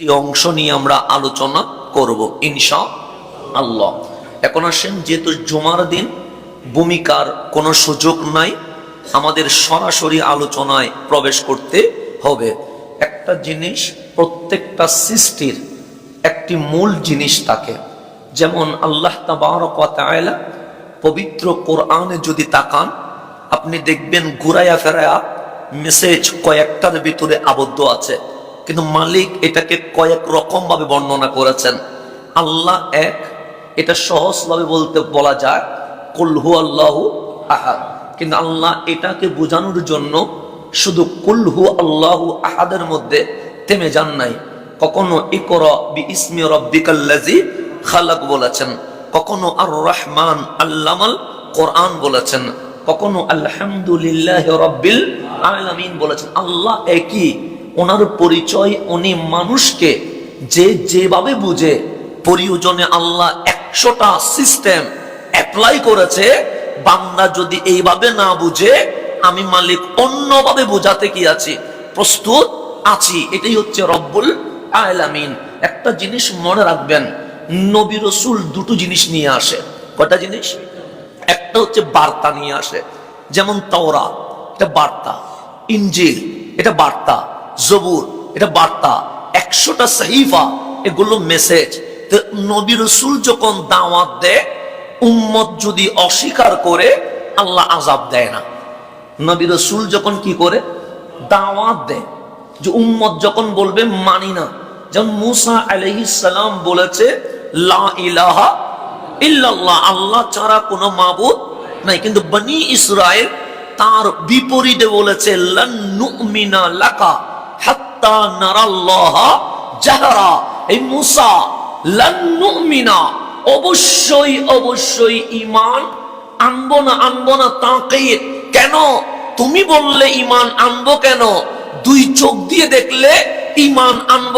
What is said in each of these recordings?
একটি অংশ নিয়ে আমরা আলোচনা করব ইনশা আল্লাহ এখন আসেন, যেহেতু জুমার দিন, ভূমিকার কোনো সুযোগ নাই, আমাদের সরাসরি আলোচনায় প্রবেশ করতে হবে। একটা জিনিস, প্রত্যেকটা সৃষ্টির একটি মূল জিনিস থাকে। যেমন আল্লাহ তাবারক ওয়া তাআলা পবিত্র কোরআনে যদি তাকান, আপনি দেখবেন ঘুরাইয়া ফেরায়া মেসেজ কয়েকটার ভিতরে আবদ্ধ আছে। কিন্তু মালিক এটাকে কয়েক রকম ভাবে বর্ণনা করেছেন। আল্লাহ এক, এটা সহজভাবে বলতে বলা যায় কুলহু আল্লাহ আহাদ। কিন্তু আল্লাহ এটাকে বোঝানোর জন্য শুধু কুলহু আল্লাহু আহাদের মধ্যে থেমে যান নাই। কখনো ইকর বি ইসমি রব্বিকাল্লাজি খালাক বলেছেন, কখনো আর রহমান আল্লামাল কোরআন বলেছেন, কখনো আলহামদুলিল্লাহ রব্বিল আলামিন বলেছেন। আল্লাহ একই ওনার পরিচয়, উনি মানুষকে যে যেভাবে বুঝে, প্রয়োজনে আল্লাহ একশোটা সিস্টেম অ্যাপ্লাই করেছে। বান্দা যদি এইভাবে না বুঝে, আমি মালিক অন্যভাবে বোঝাতে কি আছি? প্রস্তুত আছি, এটাই হচ্ছে রব্বুল আলামিন। একটা জিনিস মনে রাখবেন, নবী রসুল দুটো জিনিস নিয়ে আসে। কয়টা জিনিস? একটা হচ্ছে বার্তা নিয়ে আসে, যেমন তওরা এটা বার্তা। ইঞ্জিল এটা বার্তা। জবুর, এটা বার্তা। একশোটা সাহিফা, এগুলো মেসেজ নবী রসুল যখন দাওয়াত দেয়, উম্মত যদি অস্বীকার করে, আল্লাহ আজাব দেয় না। নবী রসুল যখন কি করে? দাওয়াত দেয়। যে উম্মত যখন বলবে, মানি না। যেমন মুসা আলাইহিস সালাম বলেছে, লা ইলাহা ইল্লাল্লাহ, আল্লাহ ছাড়া কোনো মাবুদ নাই। কিন্তু বনি ইসরায়েল তার বিপরীতে বলেছে লাকা। অবশ্যই অবশ্যই ঈমান আনব না আনব না তাকে কেন? তুমি বললে ঈমান আনব কেন? দুই চোখ দিয়ে দেখলে ঈমান আনব।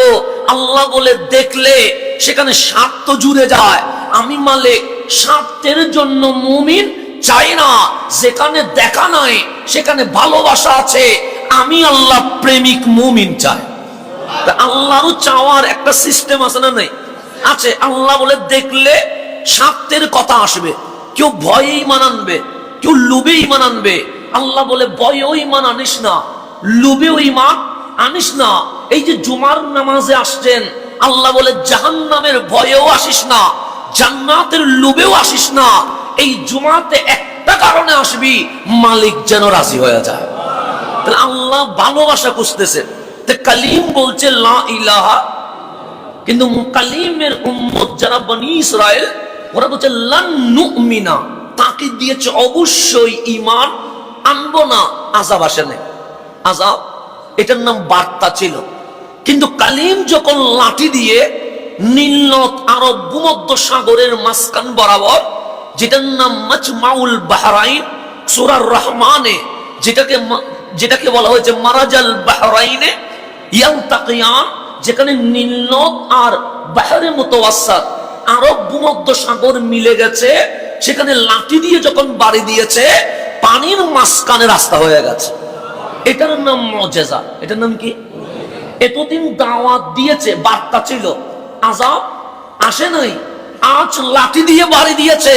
আল্লাহ বলে দেখলে সেখানে স্বার্থ জুড়ে যায়। আমি মালিক স্বার্থের জন্য মুমিন চাই না। যেখানে দেখা নাই, সেখানে ভালোবাসা আছে। আমি আল্লাহ প্রেমিক মুমিন চাই। তা আল্লাহরও চাওয়ার একটা সিস্টেম আছে না নাই? আছে, আল্লাহ বলে দেখলে স্বার্থের কথা আসবে। কেউ ভয়ে ইমান আনবে কেউ লুবে ইমান আনবে আল্লাহ বলে ভয়েও ইমান আনিস না, লুবেও ইমান আনিস না। এই যে জুমার নামাজে আসছেন, আল্লাহ বলে জাহান নামের ভয়েও আসিস না, জান্নাতের লুবেও আসিস না। এই জুমাতে একটা কারণে আসবি, মালিক যেন রাজি হয়ে যায়। তাহলে আল্লাহ ভালোবাসা খুঁজতেছে। কালিম বলছে, লা ইলাহা কিন্তু কালিমের উম্মত যারা বনি ইসরায়েল, ওরা বলছে, লান নুমিনা। তাকে দিয়েছে অবশ্যই ইমান আনব না আজাব আসে না আজাব এটার নাম বার্তা ছিল। কিন্তু কালিম যখন লাঠি দিয়ে নীলনদ আরব ভূমধ্য সাগরের মাঝখান বরাবর, যেটার নাম মাজমাউল বাহরাইন, সুরার রহমানে, যেটাকে যেটাকে বলা হয়েছে মারাজাল বাহরাইনে যেখানে নীলনদ আর বাহারে মুতাওয়াসসাত আরব ভূমধ্য সাগর মিলে গেছে, সেখানে লাঠি দিয়ে যখন বাড়ি দিয়েছে, পানির মাঝখানে রাস্তা হয়ে গেছে। এটার নাম মজেজা। এটার নাম কি? এতদিন দাওয়াত দিয়েছে, বার্তা ছিল আজাব আসে নাই, আজ লাঠি দিয়ে বাড়ি দিয়েছে,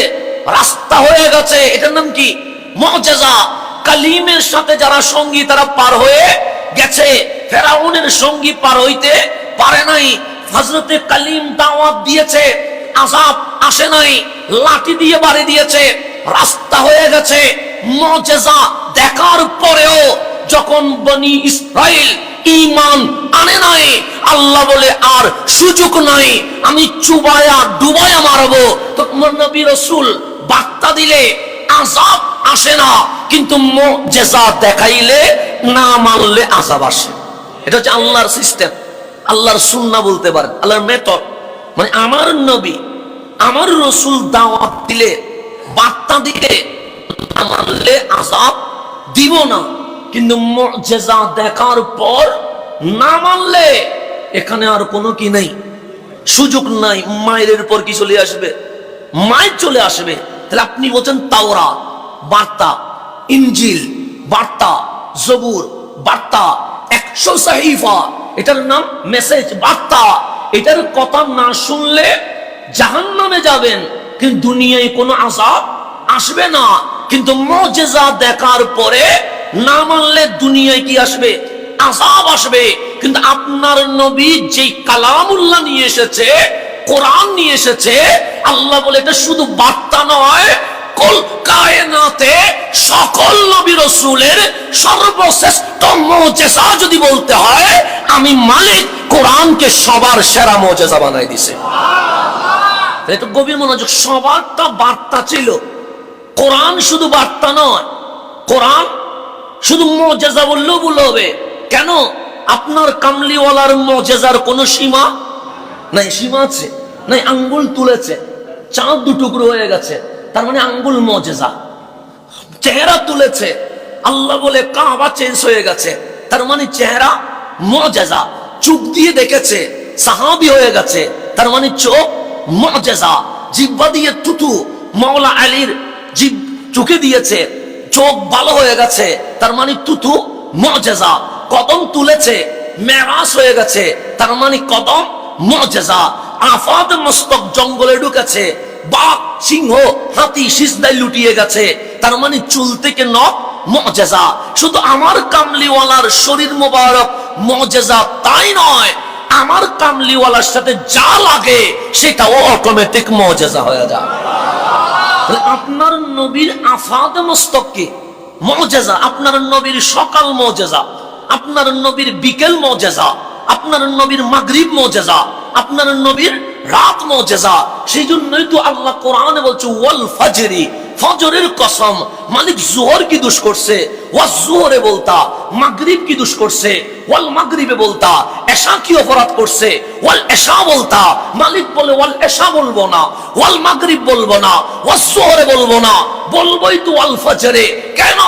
রাস্তা হয়ে গেছে। এটার নাম কি? মজেজা। কালিমের সাথে যারা সঙ্গী, তারা পার হয়ে গেছে। ফেরাউনের সঙ্গী পার হইতে পারে নাই। হজরতে কালিম দাওয়াত দিয়েছে আজাব আসে নাই, লাঠি দিয়ে বাড়ি দিয়েছে, রাস্তা হয়ে গেছে। মজেজা দেখার পরেও যখন বনি ইসরায়েল ইমান আনে নাই, আল্লাহ বলে, আর সুযোগ নাই, আমি চুবায়া ডুবায়া মারবো। তখন নবী রসুল বার্তা দিলে আজাব আসে না। কিন্তু মজেজা দেখাইলে না মানলে আজাব আসে। এটা হচ্ছে আল্লাহর সিস্টেম। আল্লাহর সুন্না বলতে পারেন, আল্লাহর মেথড। মানে আমার নবী, আমার রসুল দাওয়াত দিলে, বার্তা দিলে না মানলে আজাব দিব না। কিন্তু মুজিজা দেখার পর না মানলে এখানে আর কোনো কি নেই? সুযোগ নাই। মায়ের পর কি চলে আসবে? মায়ের চলে আসবে। তাহলে আপনি বলছেন তাওরা বার্তা। ইঞ্জিল বার্তা, জবুর, বার্তা, একশো সাহিফা। এটার নাম মেসেজ, বার্তা। এটার কথা না শুনলে জাহান নামে যাবেন, কিন্তু দুনিয়ায় কোনো আজাব আসবে না। কিন্তু মজেজা দেখার পরে না মানলে দুনিয়ায় কি আসবে? আজাব আসবে। কিন্তু আপনার নবী যে কালামুল্লাহ নিয়ে এসেছে, কোরআন নিয়ে এসেছে, আল্লাহ বলে এটা শুধু বার্তা নয় কল কায়নাতে সকল নবী রসুলের সর্বশ্রেষ্ঠ মজেজা যদি বলতে হয়, আমি মালিক কোরআনকে সবার সেরা মজেজা বানাই দিছে। একটু গভীর মনোযোগ বার্তা ছিল। কোরআন শুধু বার্তা নয়, কোরআন শুধু মজেজা বললেও ভুল হবে। কেন? আপনার কামলিওয়ালার মজেজার কোনো সীমা নাই? সীমা আছে, নাই, আঙ্গুল তুলেছে, চাঁদ দুটুকরো হয়ে গেছে। তার মানে আঙ্গুল মজেজা। চেহারা তুলেছে। আল্লাহ বলে, কাবা চেঞ্জ হয়ে গেছে। তার মানে চেহারা মজেজা। চুপ দিয়ে দেখেছে, সাহাবি হয়ে গেছে। তার মানে চোখ মজেজা। জিব্বা দিয়ে তুতু মাওলা আলীর জিব চোখে দিয়েছে। চোখ ভালো হয়ে গেছে। তার মানে তুতু মজেজা। কদম তুলেছে মেরাস হয়ে গেছে। তার মানে কদম মজেজা। আফাদ মস্তক জঙ্গলে ঢুকেছে। বাঘ, সিংহ, হাতি, সিজদায় লুটিয়ে গেছে। তার মানে চুল থেকে নখ, মজেজা। শুধু আমার কামলিওয়ালার শরীর মোবারক, মজেজা তাই নয়, আমার কামলিওয়ালার সাথে যা লাগে, সেটাও অটোমেটিক মজেজা হয়ে যায়। আপনার নবীর আফাদ মস্তককে মজেজা। আপনার নবীর সকাল মজেজা। আপনার নবীর বিকেল মজেজা। আপনার নবীর মাগরিব মজেজা। আপনার নবীর রাত মজেজা। সেই জন্যই তো আল্লাহ কোরআনে বলছে, ওয়াল ফাজরি, ফজরের কসম, মালিক জোহর কি দুষ করছে? ওয়া জোহরে বলতা, মাগরিব কি দুষ করছে? ওয়াল মাগরিবে বলতা, এশা কি অপরাধ করছে? ওয়াল এশা বলতা, মালিক বলে ওয়াল এশা বলব না, ওয়াল মাগরিব বলব না ওয়াল জোহরে বলব না। বলবোই তো ওয়াল ফজরে। কেন?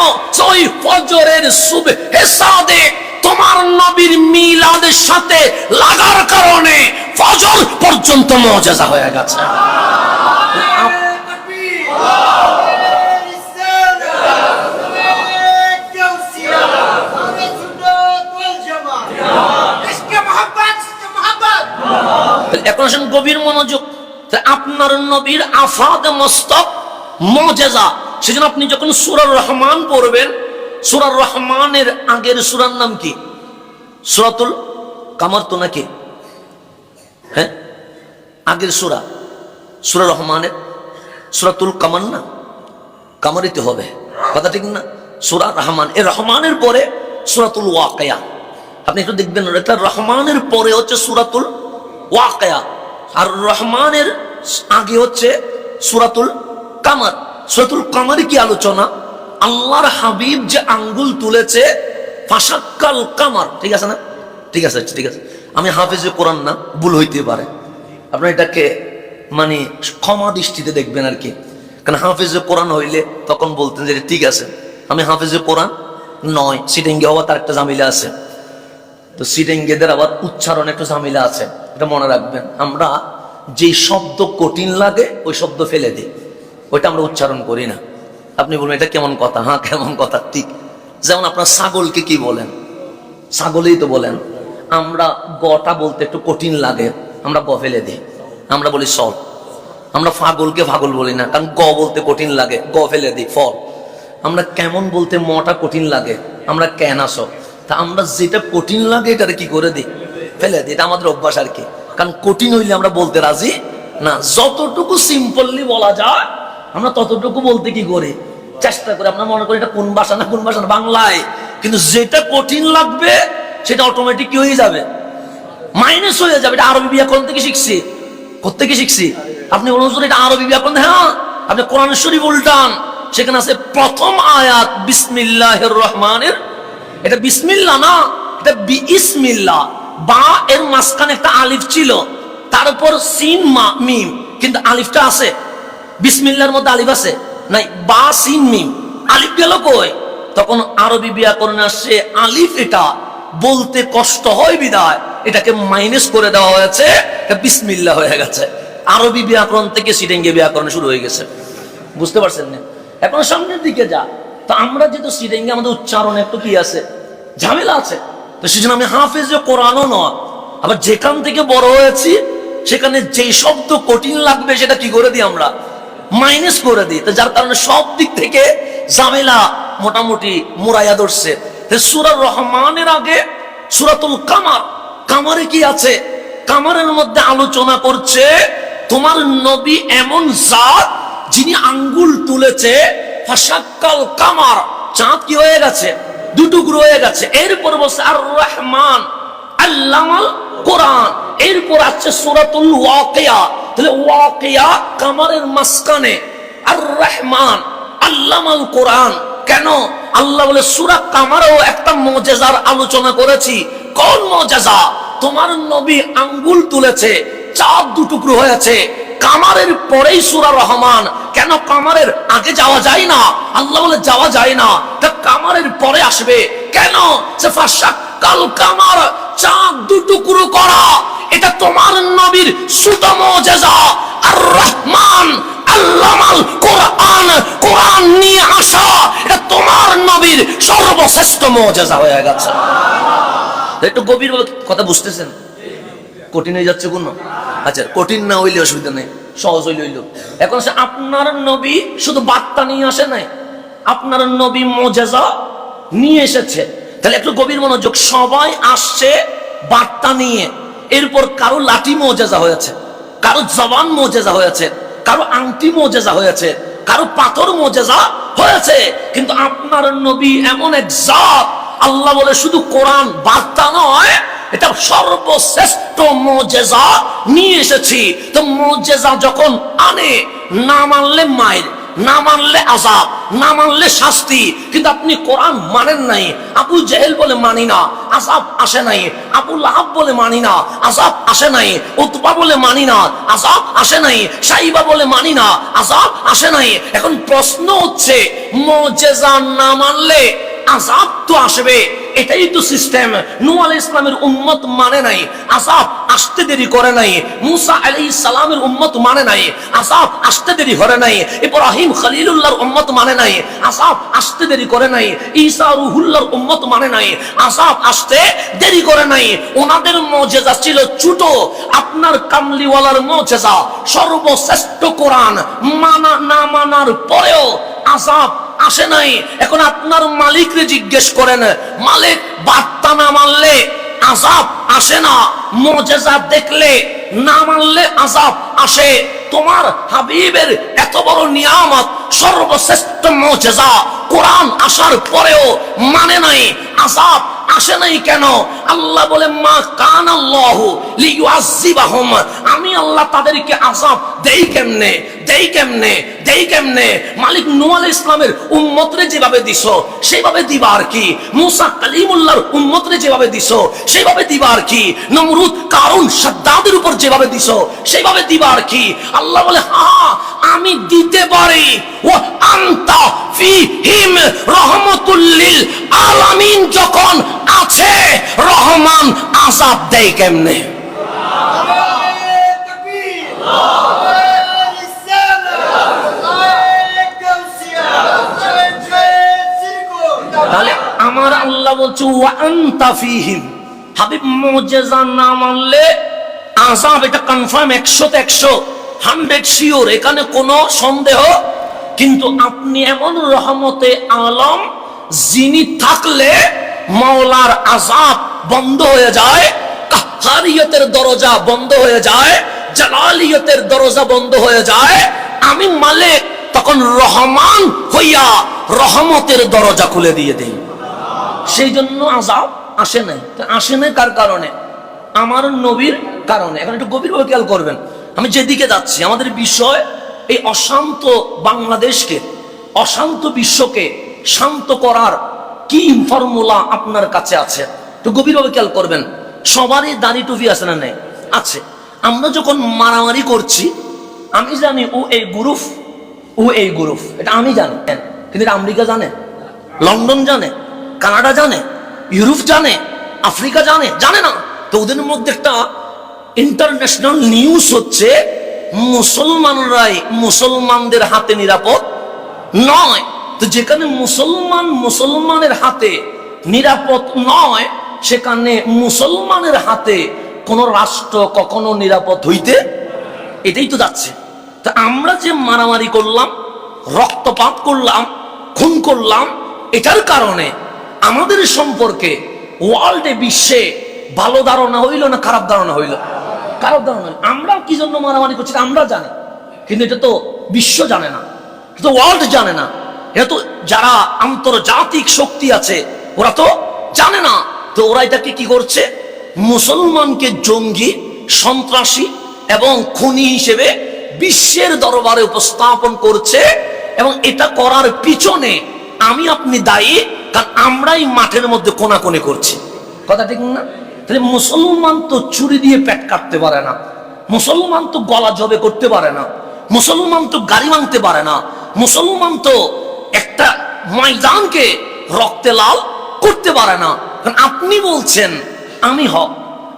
ওই ফজরের সুবহে সাদেক। তোমার নবীর মিলাদের সাথে লাগার কারণে ফজর পর্যন্ত মজাজা হয়ে গেছে। এখন গভীর মনোযোগ। আপনার নবীর আফাদ মস্তক মজেজা। সেজন্য আপনি যখন সুরার রহমান পড়বেন সুরার রহমানের আগের সুরার নাম কি? সুরাতুল কামার তো নাকি? হ্যাঁ? আগের সুরা। সুরা রহমানের। সুরাতুল কামার না? কামারিতে হবে। কথা ঠিক না? সুরা রহমান। এ রহমানের পরে সুরাতুল ওয়াকায়া। আপনি একটু দেখবেন রহমানের পরে হচ্ছে সুরাতুল ওয়াকায়া। আর রহমানের আগে হচ্ছে সুরাতুল কামার। সুরাতুল কামারে কি আলোচনা? আল্লাহর হাবিব যে আঙ্গুল তুলেছে ফাঁসাক্কাল কামার। ঠিক আছে না? ঠিক আছে ঠিক আছে। আমি হাফেজে কোরআন না, ভুল হইতে পারে। আপনার এটাকে মানে ক্ষমা দৃষ্টিতে দেখবেন আর কি। কারণ হাফেজে কোরআন হইলে তখন বলতেন যে, ঠিক আছে, আমি হাফেজে কোরআন নয়, সিটেঙ্গে হওয়া তার একটা জামিলা আছে। তো সিটেঙ্গেদের আবার উচ্চারণ একটা ঝামেলা আছে, এটা মনে রাখবেন। আমরা যেই শব্দ কঠিন লাগে, ওই শব্দ ফেলে দিই। ওইটা আমরা উচ্চারণ করি না। আপনি বলবেন, এটা কেমন কথা? হ্যাঁ কেমন কথা, ঠিক। যেমন আপনার ছাগলকে কি বলেন? ছাগলেই তো বলেন, আমরা গটা বলতে একটু কঠিন লাগে, আমরা গ ফেলে দিই। আমরা বলি সল আমরা ফাগলকে ফাগল বলি না, কারণ গ বলতে কঠিন লাগে, গ ফেলে দিই ফল আমরা কেমন বলতে মটা কঠিন লাগে, আমরা কেন আসো তা আমরা যেটা কঠিন লাগে, এটারে কি করে দিই? ফেলে দিই, এটা আমাদের অভ্যাস আর কি। কারণ কঠিন হইলে আমরা বলতে রাজি না। যতটুকু সিম্পললি বলা যায় আমরা ততটুকু বলতে কি করে? চেষ্টা করে আপনার মনে করি এটা কোন ভাষা না কোন ভাষা বাংলায়। কিন্তু যেটা কঠিন লাগবে সেটা অটোমেটিক কি হয়ে যাবে? মাইনাস হয়ে যাবে এটা আরবি ব্যাকরণ থেকে শিখছি। কোথেকে শিখছি? আপনি হুজুর, এটা আরবি ব্যাকরণ হ্যাঁ? আপনি কোরআন শরীফ উল্টান সেখানে আছে প্রথম আয়াত বিসমিল্লাহির রহমানের এটা বিসমিল্লা না এটা বিসমিল্লা বা এর মাঝখানে একটা আলিফ ছিল তার উপর সিন মা মিম কিন্তু আলিফটা আছে বিসমিল্লার মধ্যে আলিফ আছে? নাই বা সিন মিম। আলিফ গেল কই? তখন আরবি ব্যাকরণে আসছে আলিফ এটা, বলতে কষ্ট হয় বিদায়। এটাকে মাইনাস করে দেওয়া হয়েছে বিসমিল্লা হয়ে গেছে। আরবি ব্যাকরণ থেকে সিডেঙ্গে ব্যাকরণ শুরু হয়ে গেছে। বুঝতে পারছেন না? এখন সামনের দিকে যা। তো আমরা যেহেতু সিডেঙ্গে, আমাদের উচ্চারণ একটু কি আছে? ঝামেলা আছে। তো সেজন্য আমি হাফেজ কোরআনও নয়। আবার যেখান থেকে বড় হয়েছি, সেখানে যেই শব্দ কঠিন লাগবে, সেটা কি করে দিই আমরা? মাইনাস করে দিই। যার কারণে সব দিক থেকে ঝামেলা মোটামুটি মুরাইয়া ধরছে। সুরার রহমানের আগে সুরাতুল কামার, কামারে কি আছে? কামারের মধ্যে আলোচনা করছে, তোমার নবী এমন জাত যিনি আঙ্গুল তুলেছে ফাসাক্কাল কামার। চাঁদ কি হয়ে গেছে? দুটুকরো হয়ে গেছে। এরপর বসে আর রহমান এরপর সূরাতুল তাহলে কামারের আর কোরআন। কেন? বলে একটা আলোচনা করেছি। কোন মুজিজা? তোমার নবী আঙ্গুল তুলেছে, চাঁদ দুটুকরো হয়েছে। কামারের পরেই সুরা রহমান। কেন কামারের আগে যাওয়া যায় না? আল্লাহ বলে, যাওয়া যায় না। তা কামারের পরে আসবে। কেন? সে ফাঁসা, কাল কামার চাঁদ দুটুকরো করা, এটা তোমার নবীর সুতম জেজা। আর রহমান আল্লামাল কোরআন কোরআন নিয়ে আসা, এটা তোমার নবীর সর্বশ্রেষ্ঠ মজেজা হয়ে গেছে। একটু গভীর কথা বুঝতেছেন? কঠিন হয়ে যাচ্ছে কোনো? আচ্ছা কঠিন না হইলে অসুবিধা নেই, সহজ হইলে হইল। এখন সে আপনার নবী শুধু বার্তা নিয়ে আসে নাই, আপনার নবী মজেজা নিয়ে এসেছে। তাহলে একটু গভীর মনোযোগ, সবাই আসছে বার্তা নিয়ে। এরপর কারও লাঠি মজেজা হয়েছে, কারও জবান মজেজা হয়েছে, কারও আংটি মজেজা হয়েছে, কারও পাথর মজেজা হয়েছে। কিন্তু আপনার নবী এমন এক জাত, আল্লাহ বলে শুধু কোরআন, বার্তা নয়, এটা সর্বশ্রেষ্ঠ মজেজা নিয়ে এসেছি। তো মজেজা যখন আনে, না মানলে মায়ের না মানলে আজাব না মানলে শাস্তি। কিন্তু আপনি কোরআন মানেন নাই। আবু জেহেল বলে মানি না আজাব আসে নাই। আবু লাহাব বলে মানি না আজাব আসে নাই। উতবা বলে মানি না আজাব আসে নাই। সাইবা বলে মানি না আজাব আসে নাই। এখন প্রশ্ন হচ্ছে, মজেজা না মানলে আজাব তো আসবে। এটাই তো সিস্টেম। নূ আলাইহিস ইসলামের উম্মত মানে নাই। আজাব আসতে দেরি করে নাই। মুসা আলাইহিস সালামের উম্মত মানে নাই। আজাব আসতে দেরি করে নাই। ইব্রাহিম খলিলুল্লাহর উম্মত মানে নাই। আজাব আসতে দেরি করে নাই। ঈসা রুহুল্লাহর উম্মত মানে নাই। আজাব আসতে দেরি করে নাই। ওনাদের মুজিজা ছিল ছোট। আপনার কামলিওয়ালার মুজিজা সর্বশ্রেষ্ঠ কোরআন মানা না মানার পরেও আজাব আসে নাই। এখন আপনার মালিকরে জিজ্ঞেস করেন, মালিক বার্তা না মানলে আজাব আসে না, মজেজা দেখলে না মানলে আজাব আসে। তোমার হাবিবের এত বড় নিয়ামত, সর্বশ্রেষ্ঠ মজেজা, কোরআন আসার পরেও মানে নাই আজাব আসে নাই কেন? আল্লাহ বলে, মা কান আল্লাহ লিউআযিবাহুম আমি আল্লাহ তাদেরকে আযাব দেই কেমনে? দেই কেমনে? দেই কেমনে? মালিক নূহ আলাইহিস ইসলামের উম্মতরে যেভাবে দিছো, সেইভাবে দিবার কি? মুসা কালিমুল্লাহর উম্মতরে যেভাবে দিছো, সেইভাবে দিবার কি? নমরুদ, কারুন, সাদ্দাদের উপর যেভাবে দিছো, সেইভাবে দিবার কি? আল্লাহ বলে হ্যাঁ আমি দিতে পারি। ও আনতা ফিহিম রহমাতুল লিল আলামিন যখন আছে, রহমান আজাব দেয় কেমনে? আমার আল্লাহ বলছে ওয়ান্তা হাবিব মুজিজা না মানলে আযাব, এটা কনফার্ম 100 তে 100 100 শিওর এখানে কোনো সন্দেহ। কিন্তু আপনি এমন রহমতে আলম, যিনি থাকলে মাওলার আযাব বন্ধ হয়ে যায়, কাহারিয়তের দরজা বন্ধ হয়ে যায়, জালালিয়তের দরজা বন্ধ হয়ে যায়। আমি মালিক, তখন রহমান হইয়া রহমতের দরজা খুলে দিয়ে দেই। সেই জন্য আজাব আসে নাই। আসে নাই কার কারণে? আমার নবীর কারণে। এখন একটু গভীরভাবে খেয়াল করবেন। আমি যেদিকে যাচ্ছি, আমাদের বিষয় এই অশান্ত বাংলাদেশকে, অশান্ত বিশ্বকে শান্ত করার কি ফর্মুলা আপনার কাছে আছে? তো গভীরভাবে খেয়াল করবেন। সবারই দাড়ি টুপি আছে না নেই? আছে। আমরা যখন মারামারি করছি, আমি জানি ও এই গ্রুপ ও এই গ্রুপ এটা আমি জানি। কিন্তু এটা আমেরিকা জানে? লন্ডন জানে? কানাডা জানে? ইউরোপ জানে? আফ্রিকা জানে? জানে না। তো ওদের মধ্যে একটা ইন্টারন্যাশনাল নিউজ হচ্ছে, মুসলমানরাই মুসলমানদের হাতে নিরাপদ নয়। তো যেখানে মুসলমান মুসলমানের হাতে নিরাপদ নয়, সেখানে মুসলমানের হাতে কোন রাষ্ট্র কখনো নিরাপদ হইতে এটাই তো যাচ্ছে। তা আমরা যে মারামারি করলাম, রক্তপাত করলাম, খুন করলাম, এটার কারণে আমাদের সম্পর্কে ওয়ার্ল্ডে বিশ্বে ভালো ধারণা হইল না খারাপ ধারণা হইল? খারাপ ধারণা হইল। আমরা কি জন্য মারামারি করছি আমরা জানি, কিন্তু এটা তো বিশ্ব জানে না ওয়ার্ল্ড জানে না। এটা তো যারা আন্তর্জাতিক শক্তি আছে, ওরা তো জানে না। তো ওরা এটাকে কি করছে? মুসলমানকে জঙ্গি, সন্ত্রাসী এবং খুনি হিসেবে বিশ্বের দরবারে উপস্থাপন করছে এবং এটা করার পিছনে আমি, আপনি দায়ী, কারণ আমরাই মাঠের মধ্যে কোনাকুনি করছি। কথা ঠিক না? তাহলে মুসলমান তো চুরি দিয়ে পেট কাটতে পারে না। মুসলমান তো গলা জবে করতে পারে না। মুসলমান তো গাড়ি ভাঙতে পারে না। মুসলমান তো একটা ময়দানকে রক্তে লাল করতে পারে না। কারণ আপনি বলছেন, আমি হক,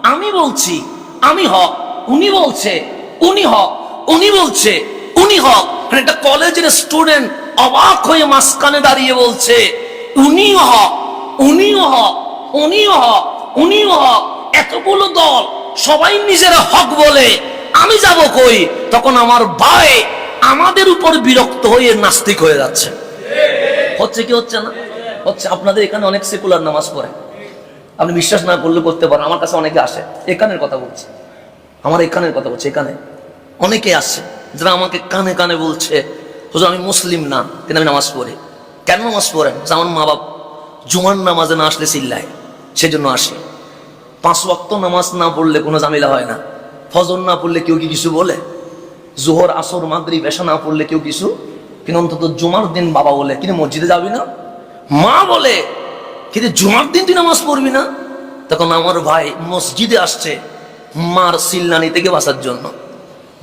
আমি বলছি, আমি হক, উনি বলছে, উনি হক, উনি বলছে, উনি হক। একটা কলেজের স্টুডেন্ট অবাক হয়ে মাঝখানে দাঁড়িয়ে বলছে, উনিও হক উনিও হক উনিও হক উনিও হক। এতগুলো দল, সবাই নিজেরা হক বলে, আমি যাব কই? তখন আমার ভাই আমাদের উপর বিরক্ত হয়ে নাস্তিক হয়ে যাচ্ছে। হচ্ছে কি হচ্ছে না? হচ্ছে আপনাদের এখানে অনেক সেকুলার নামাজ পড়ে। আপনি বিশ্বাস না করলে করতে পারেন, আমার কাছে অনেকে আসে, এখানের কথা বলছে। আমার এখানের কথা বলছে, এখানে। অনেকে আসে, যারা আমাকে কানে কানে বলছে, হুজুর, আমি মুসলিম না, কিন্তু আমি নামাজ পড়ি। কেন নামাজ পড়েন? যে আমার মা বাপ জুমার নামাজে না আসলে চিল্লায়, সেজন্য আসে। পাঁচ ওয়াক্ত নামাজ না পড়লে কোনো জামিলা হয় না। ফজর না পড়লে কেউ কি কিছু বলে? জোহর, আসর মাদ্রি বেশা না পড়লে কেউ কিছু কিন্তু অন্তত জুমার দিন বাবা বলে কিন্তু মসজিদে যাবি না? মা বলে কিন্তু জুমার দিন তুই নামাজ পড়বি না? তখন আমার ভাই মসজিদে আসছে মার সিল্লানি থেকে বাঁচার জন্য।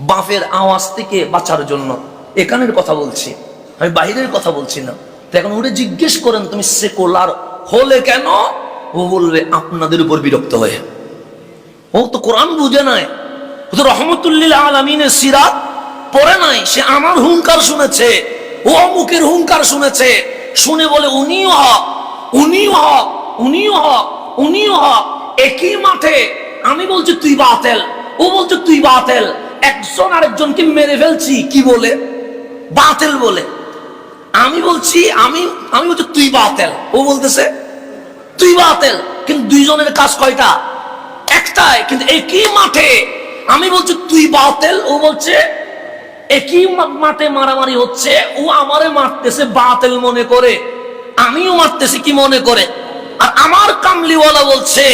বাপের আওয়াজ থেকে বাঁচার জন্য। এখানের কথা বলছি, আমি বাইরের কথা বলছি না। তো এখন উঠে জিজ্ঞেস করেন, তুমি সেকুলার হলে কেন? ও বলবে, আপনাদের উপর বিরক্ত হয়ে। ও তো কোরআন বুঝে নাই। ও তো রহমতুল্লিল আলমিনের সিরাত পড়ে নাই। সে আমার হুঙ্কার শুনেছে। ও অমুকের হুঙ্কার শুনেছে। শুনে বলে, উনিও হক উনিও হক উনিও হক উনিও হক। একই মাঠে আমি বলছি, তুই বাতেল। ও বলছে, তুই বাতেল। একজন আরেকজনকে মেরে ফেলছি। কি বলে? বাতেল বলে। আমি বলছি, আমি আমি বলছি, তুই বাতেল। ও বলতেছে, তুই বাতেল। কিন্তু দুইজনের কাজ কয়টা? একটাই, কিন্তু একই মাঠে আমি বলছি, তুই বাতেল? ও বলছে একই মাঠে মারামারি হচ্ছে, ও আমারে মারতেছে, বাতেল মনে করে। আমিও মারতেছি কি মনে করে? আর আমার কামলিওয়ালা বলছে,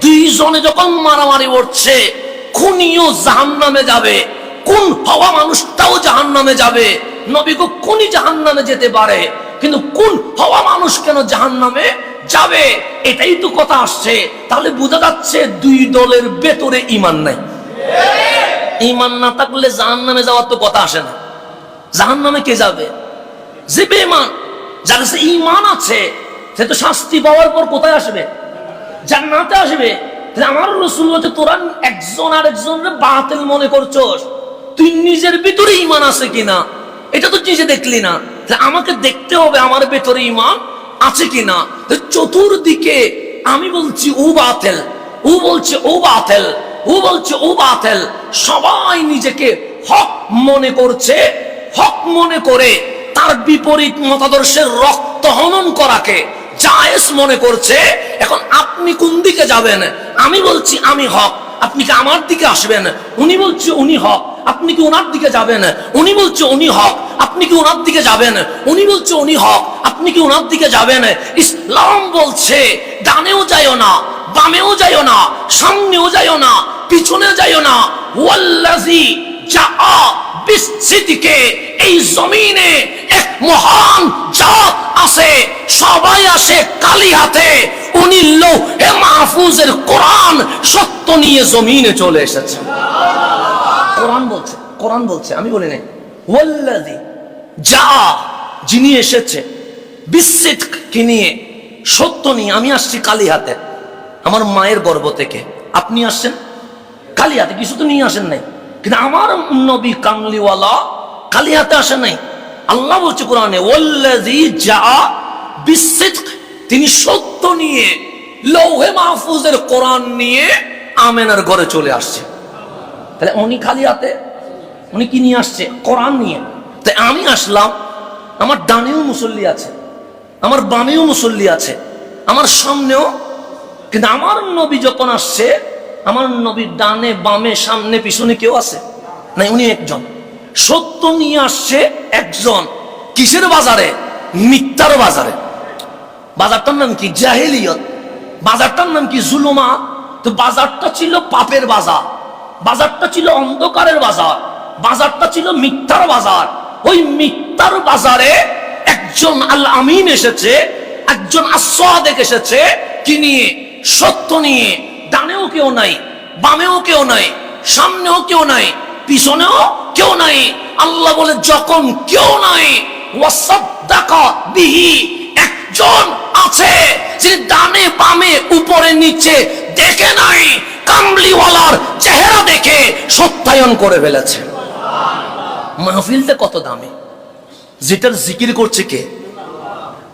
দুইজনে যখন মারামারি করছে, খুনিও জাহান নামে যাবে। কোন হওয়া মানুষটাও জাহান নামে যাবে। নবীগো কোনই জাহান নামে যেতে পারে, কিন্তু কোন হওয়া মানুষ কেন জাহান নামে যাবে? এটাই তো কথা আসছে। তাহলে বোঝা যাচ্ছে দুই দলের ভেতরে ইমান নাই। ইমান না থাকলে জাহান নামে যাওয়ার তো কথা আসে না। জাহান নামে কে যাবে? যে বেমান যার কাছে ইমান আছে, সে তো শাস্তি পাওয়ার পর কোথায় আসবে? জান্নাতে আসবে। আমার রসুল হচ্ছে তোরা একজন আর একজনের বাতিল মনে করছস। তুই নিজের ভিতরে ইমান আছে কিনা? এটা তো নিজে দেখলি না। আমাকে দেখতে হবে আমার ভেতরে ইমান আছে কিনা। চতুর্দিকে আমি বলছি, ও বাতেল। ও বলছে, ও বাতেল। ও বলছে, ও বাতেল, সবাই নিজেকে হক মনে করছে, হক মনে করে তার বিপরীত মতাদর্শের রক্ত হনন করাকে জায়েজ মনে করছে। এখন আপনি কোন দিকে যাবেন? আমি বলছি, আমি হক। আপনি কি আমার দিকে আসবেন? উনি বলছে, উনি হক। আপনি কি ওনার দিকে যাবেন? উনি বলছে, উনি হক। আপনি কি ওনার দিকে যাবেন? উনি বলছে, উনি হক। আপনি কি ওনার দিকে যাবেন? ইসলাম বলছে ডানেও যাইও না। বামেও যাইও না, সামনেও যাইও না, পিছনে যাইও না। ওয়াল্লাজি যা বিস্তৃতিকে এই জমিনে এক মহান জাত আছে, সবাই আসে কালি হাতে। উনি লোহে মাহফুজের কোরআন সত্য নিয়ে জমিনে চলে এসেছে। কোরআন বলছে কোরআন বলছে, আমি বলি নাই। ওয়াল্লাযী যা যিনি এসেছে বিস্মিত কি নিয়ে সত্য নিয়ে আমি আসছি কালি হাতে। আমার মায়ের গর্ভ থেকে। আপনি আসছেন? কালি হাতে কিছু তো নিয়ে আসেন নাই। কিন্তু আমার নবী কামলিওয়ালা কালি হাতে আসে নাই। আল্লাহ বলছে কোরআনে যা বিস্মিত তিনি সত্য নিয়ে, লৌহে মাহফুজের কোরআন নিয়ে আমেনার ঘরে চলে আসছে। তাহলে উনি খালি হাতে উনি কি নিয়ে আসছে? কোরআন নিয়ে। তাই আমি আসলাম, আমার ডানেও মুসল্লি আছে, আমার বামেও মুসল্লি আছে, আমার সামনেও কিন্তু আমার নবী যখন আসছে, আমার নবীর ডানে, বামে, সামনে, পিছনে কেউ আছে? না, উনি একজন। সত্য নিয়ে আসছে একজন কিসের বাজারে? মিথ্যার বাজারে। বাজারটার নাম কি? জাহেলিয়ত। বাজারটার নাম কি? জুলুমা। তো বাজারটা ছিল পাপের বাজার। বাজারটা ছিল অন্ধকারের বাজার। বাজারটা ছিল মিথ্যার বাজার। ওই মিথ্যার বাজারে একজন আল আমিন এসেছে, একজন আসাদেক এসেছে কি নিয়ে সত্য নিয়ে ডানেও কেউ নাই, বামেও কেউ নাই, সামনেও কেউ নাই, পিছনেও কেউ নাই। আল্লাহ বলে, যখন কেউ নাই বিহি, একজন আছে যে ডানে, বামে, উপরে, নিচে দেখে নাই, কামলিওয়ালার চেহারা দেখে সত্যায়ন করে ফেলেছে। মাহফিলটা কত দামি? যেটার জিকির করছে কে?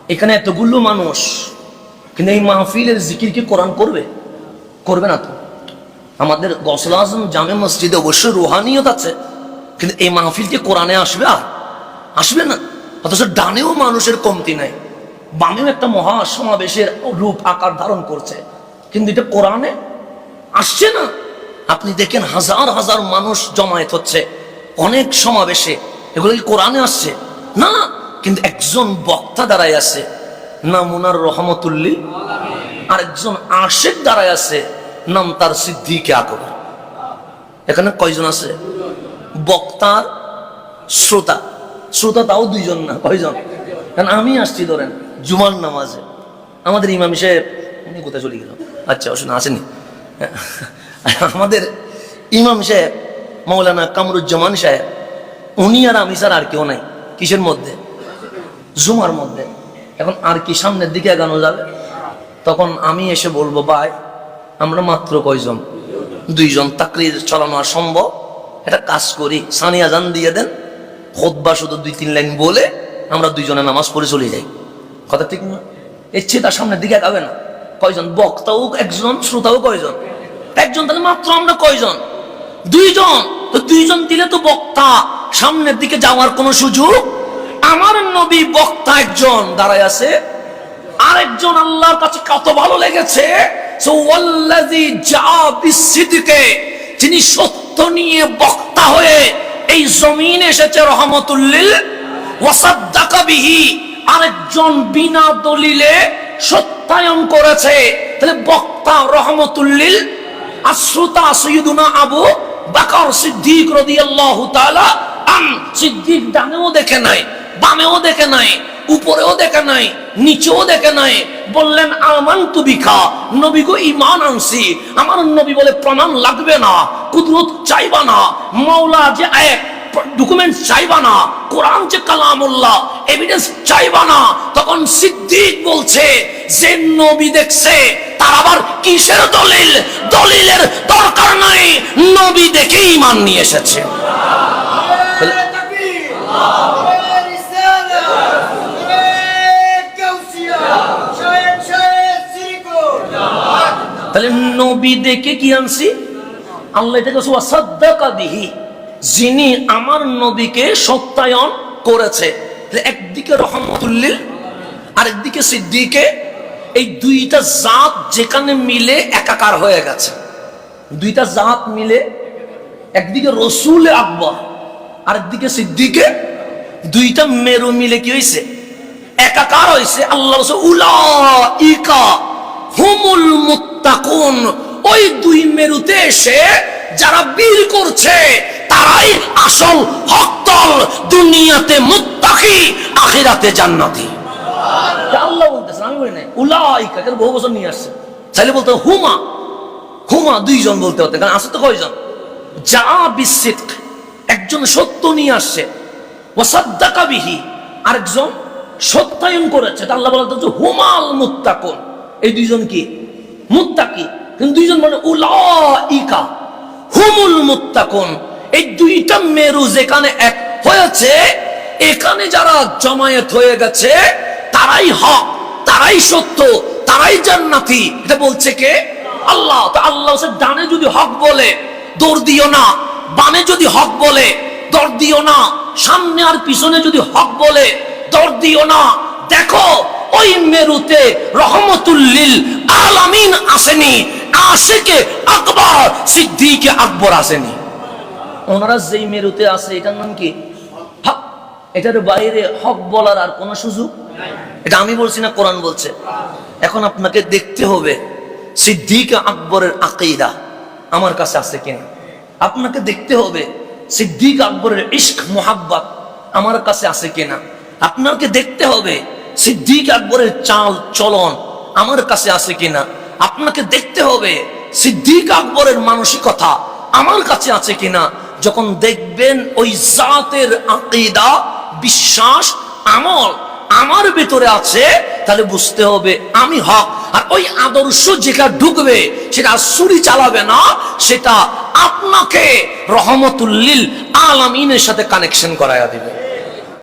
এখানে এতগুলো মানুষ। কিন্তু এই মাহফিলের জিকির কি কোরআন করবে করবে না তো আমাদের গসল আজম জামে মসজিদে অবশ্যই রুহানিয়ত আছে কিন্তু এই মাহফিল কি কোরআনে আসবে আর আসবে না অথচ ডানেও মানুষের কমতি নাই বামেও একটা মহা সমাবেশের রূপ আকার ধারণ করছে কিন্তু এটা কোরআনে আসছে না আপনি দেখেন হাজার হাজার মানুষ জমায়েত হচ্ছে অনেক সমাবেশে এগুলো কি কোরআনে আসছে না কিন্তু একজন বক্তা দাঁড়ায় আছে নাম ওনার রহমতুল্লি। আর একজন আশেক দাঁড়ায় আছে, নাম তার সিদ্দিকে আকবর। এখানে কয়জন আছে? বক্তার শ্রোতা। শ্রোতা তাও দুইজন না, কয়জন? কারণ আমি আসছি ধরেন জুমার নামাজে। আমাদের ইমাম সাহেব, উনি কোথায় চলে গেল? আচ্ছা অসুন আসেনি আমাদের ইমাম সাহেব মৌলানা কামরুজ্জামান সাহেব, উনি আর আমি স্যার আর কেউ নাই, কিসের মধ্যে? জুমার মধ্যে। এখন আর কি সামনের দিকে এগানো যাবে? তখন আমি এসে বলব, ভাই, আমরা মাত্র কয়জন? দুইজন তাকরির চালানো সম্ভব? একটা কাজ করি, সানিয়া জান দিয়ে দেন। খোদবা শুধু দুই তিন লাইন বলে আমরা দুইজনে নামাজ পড়ে চলে যাই। কথা ঠিক না? এর তার সামনের দিকে আগাবে না। কয়জন? বক্তাও একজন, শ্রোতাও কয়জন? একজন তাহলে মাত্র আমরা কয়জন? দুইজন? তো দুইজন দিলে তো বক্তা সামনের দিকে যাওয়ার কোনো সুযোগ আমার নবী বক্তা একজন দাঁড়ায় আছে। আরেকজন আল্লাহর কাছে কত ভালো লেগেছে। যিনি সত্য নিয়ে বক্তা হয়ে এই জমিন এসেছে রহমতুল্লিল, ওয়াসাদ্দাকা বিহি। আরেকজন বিনা দলিলে সত্যায়ন করেছে। তাহলে বক্তা রহমতুল্লিল, আর শ্রোতা সৈয়দুনা আবু বাকর সিদ্দিক রাদিয়াল্লাহু তাআলা আন। সিদ্দিক ডানেও দেখে নাই। বামেও দেখে নাই, উপরেও দেখে নাই, নিচেও দেখে নাই। বললেন আমান তুবিখা নবী গো ইমান আনছি। আমার নবী বলে প্রমাণ লাগবে না, কুদরত চাইবা না, মাওলা যে এক ডকুমেন্ট চাইবা না, কোরআন যে কালামুল্লাহ এভিডেন্স চাইবা না, তখন সিদ্দিক বলছে, যে নবী দেখছে, তার আবার কিসের দলিল? দলিলের দরকার নাই, নবী দেখে ইমান নিয়ে এসেছে। তাহলে নবী দেখে কি আনছি? আল্লাহ এটাকে বিহি যিনি আমার নবীকে সত্যায়ন করেছে। একদিকে রহমতুল্লিল আর একদিকে সিদ্দিকে, এই দুইটা জাত যেখানে মিলে একাকার হয়ে গেছে। দুইটা জাত মিলে একদিকে রসুল আকবর আর একদিকে সিদ্দিকে, দুইটা মেরু মিলে কি হয়েছে একাকার হয়েছে আল্লাহ উলা ইকা হুমুল মুত্তাকুন। ওই দুই মেরুতে এসে যারা বীর করছে, তারাই আসল হকদল দুনিয়াতে মুত্তাকি, আখিরাতে জান্নাতি। আল্লাহ নিয়ে আসছে। বলতে হুমা হুমা দুইজন বলতে কয়জন? যা একজন সত্য নিয়ে আসছে আরেকজন সত্যায়ন করেছে। তা আল্লাহ বলা হচ্ছে হুমাল মুত্তাকুন এই দুইজন কি? মুত্তাকি। কিন্তু দুইজন মানে উলাইকা, হুমুল মুত্তাকুন। এই দুইটা মেরু যেখানে এক হয়েছে, এখানে যারা জমায়েত হয়ে গেছে, তারাই হক, তারাই সত্য, তারাই জান্নাতি। এটা বলছে কে? আল্লাহ। আল্লাহ হচ্ছে ডানে যদি হক বলে, দৌড় দিও না। বামে যদি হক বলে, দৌড় দিও না। সামনে আর পিছনে যদি হক বলে, দৌড় দিও না। দেখো ওই মেরুতে রহমতুল্লিল আলামিন আসেনি। আশেকে আকবর, সিদ্দিকে আকবর আসেনি। ওনারা যেই মেরুতে আছে, এটার নাম কি? এটার বাইরে হক বলার আর কোনো সুযোগ? এটা আমি বলছি না, কোরআন বলছে। এখন আপনাকে দেখতে হবে, সিদ্দিক আকবরের আকিদা আমার কাছে আছে কিনা। আপনাকে দেখতে হবে, সিদ্দিক আকবরের ইশক, মোহাব্বত আমার কাছে আছে কিনা। আপনাকে দেখতে হবে সিদ্দিক আকবরের চাল চলন আমার কাছে আছে কিনা? আপনাকে দেখতে হবে সিদ্দিক আকবরের মানসিকতা আমার কাছে আছে কিনা? যখন দেখবেন ওই জাতের আকিদা, বিশ্বাস, আমল আমার ভেতরে আছে, তাহলে বুঝতে হবে আমি হক। আর ওই আদর্শ যেটা ঢুকবে, সেটা সুরি চালাবে না, সেটা আপনাকে রহমতুল্লিল আলামিনের সাথে কানেকশন করাইয়া দিবে।